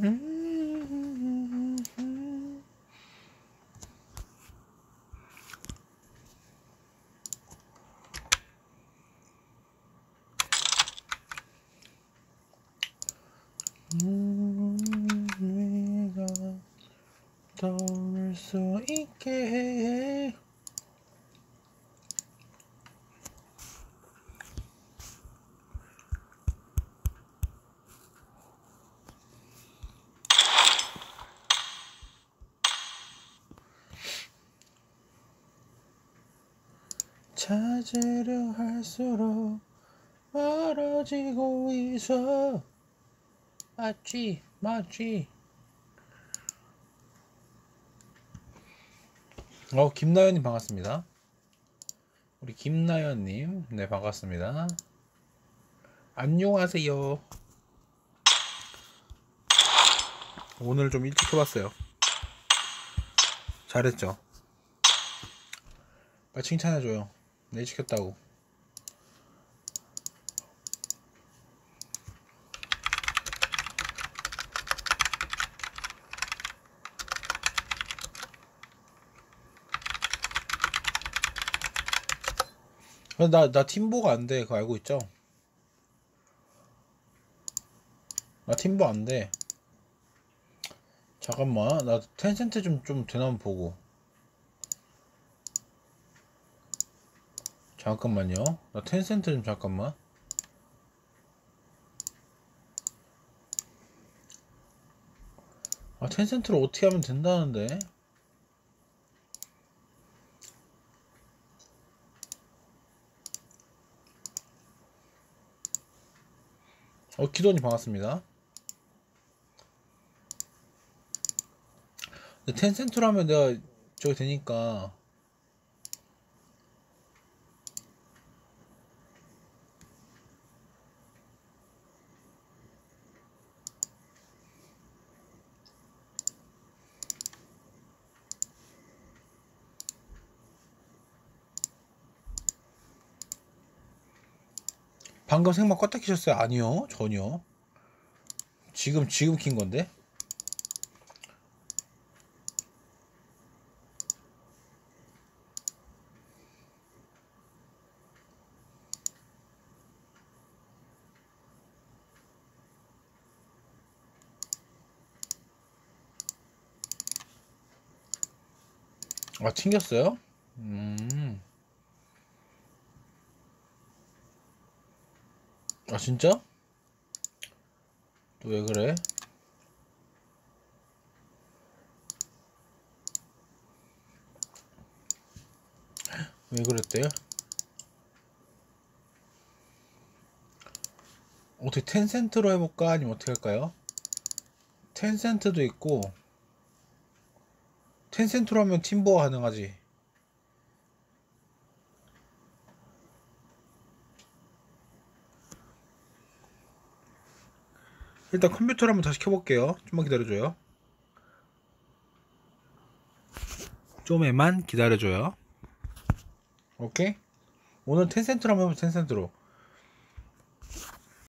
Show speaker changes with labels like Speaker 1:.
Speaker 1: 네가 떠올 수 있게 해. 찾으려 할수록 멀어지고 있어. 맞지? 맞지? 어 김나연님 반갑습니다. 우리 김나연님 네 반갑습니다. 안녕하세요. 오늘 좀 일찍 해봤어요. 잘했죠? 빨리 칭찬해줘요 내 시켰다고 나, 나 팀보가 안 돼. 그거 알고 있죠? 나 팀보 안 돼. 잠깐만. 나 텐센트 좀, 좀 되나 보고. 잠깐만요. 나 텐센트 좀 잠깐만. 아, 텐센트를 어떻게 하면 된다는데? 어, 기도님 반갑습니다. 텐센트로 하면 내가 저기 되니까 방금 생방 껐다 키셨어요? 아니요 전혀 지금 지금 킨 건데 아 튕겼어요? 음. 아 진짜? 또 왜 그래? 왜 그랬대요? 어떻게 텐센트로 해볼까? 아니면 어떻게 할까요? 텐센트도 있고 텐센트로 하면 팀보가 가능하지 일단 컴퓨터를 한번 다시 켜볼게요. 좀만 기다려줘요. 좀에만 기다려줘요. 오케이? 오늘 텐센트로 한번 해보자 텐센트로